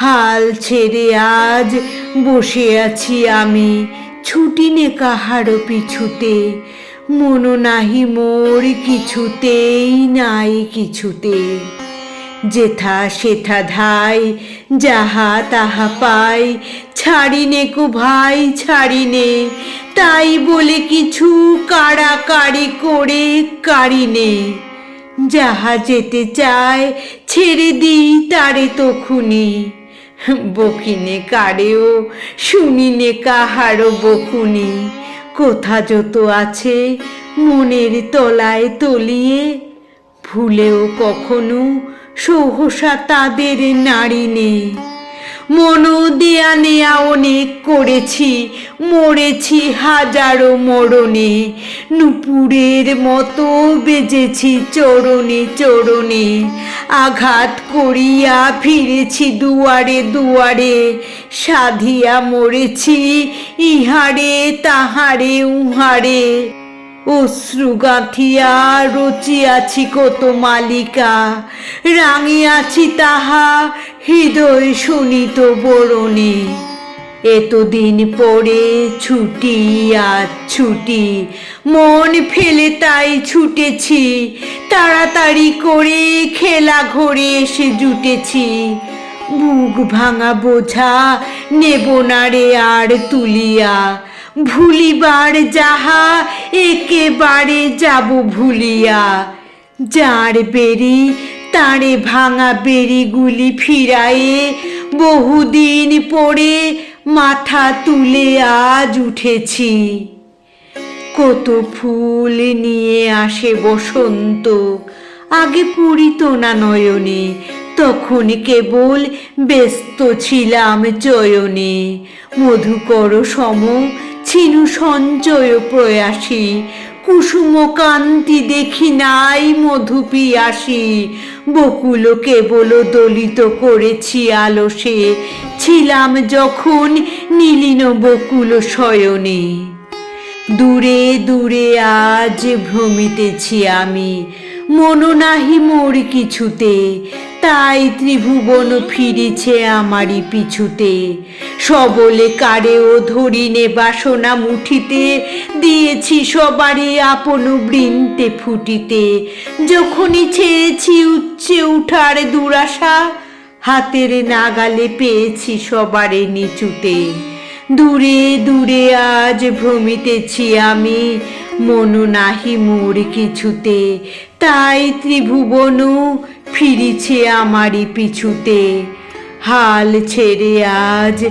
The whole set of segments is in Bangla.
হাল ছেড়ে আজ বসে আছি আমি, ছুটি নে কাহারও পিছুতে। মন নাহি মোর কিছুতেই, নাই কিছুতে। যেথা সেথা ধাই, যাহা তাহা পাই ছাড়িনে কো ভাই ছাড়িনে তাই বলে কিছু কাড়াকাড়ি করে কাড়িনে যাহা যেতে চায়, ছেড়ে দিই তারে তখুনি। বকিনে কারেও, শুনিনে কাহারও বকুনি। কোথা যত আছে মনের তলায় তলিয়ে, ভুলেও কখনো সহসা তাদের নাড়ি নেই। মনো দেয়া নেয়া অনেক করেছি, মরেছি হাজারো মরণে। নুপুরের মতো বেজেছি চরণে চরণে। আঘাত করিয়া ফিরেছি দুয়ারে দুয়ারে, সাধিয়া মরেছি ইহারে তাহারে উহারে। অশ্রু গাঁথিয়া রচিয়াছি কত মালিকা, রাঙিয়াছি তাহা হৃদয় শুনিত বরণে। এতদিন পরে ছুটি আজ ছুটি, মন ফেলে তাই ছুটেছি। তাড়াতাড়ি করে খেলা ঘরে এসে জুটেছি। বুক ভাঙা বোঝা নেব না রে আর তুলিয়া। ভুলিবার যাহা, একেবারে যাব ভুলিয়া। যার বেরি তারে ভাঙা বেরিগুলি ফিরায়ে, বহুদিন পরে মাথা তুলে আজ উঠেছি। কত ফুল নিয়ে আসে বসন্ত, আগে পড়িত না নয়নে, তখন কেবল ব্যস্ত ছিলাম চয়নে। মধুকর সম ছিনু সঞ্চয় প্রয়াসী কুসুম কান্তি দেখি নাই মধু পিয়াসী বকুল কেবল দলিত করেছি আলসে, ছিলাম যখন নীলিন বকুল শয়নে। দূরে দূরে আজ ভ্রমিতেছি আমি মন নাহি মোর কিছুতে তাই ত্রিভুবন ফিরেছে আমারই পিছুতে। সবলে কারেও ধরিনে বাসনা মুঠিতে, দিয়েছি সবারই আপন বৃন্তে ফুটিতে। যখনই ছেড়েছি উচ্চে উঠার দুরাশা, হাতের নাগালে পেয়েছি সবারে নিচুতে। দূরে দূরে আজ ভ্রমিতেছি আমি, মনু নাহি মোর কিছুতে। তাই ত্রিভুবন ফিরিছে আমারই পিছুতে। হাল ছেড়ে আজ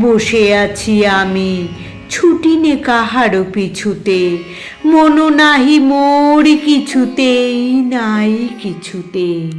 বসে আছি আমি, ছুটি নে কাহারও পিছুতে। মনো নাহি মোর কিছুতেই, নাই কিছুতে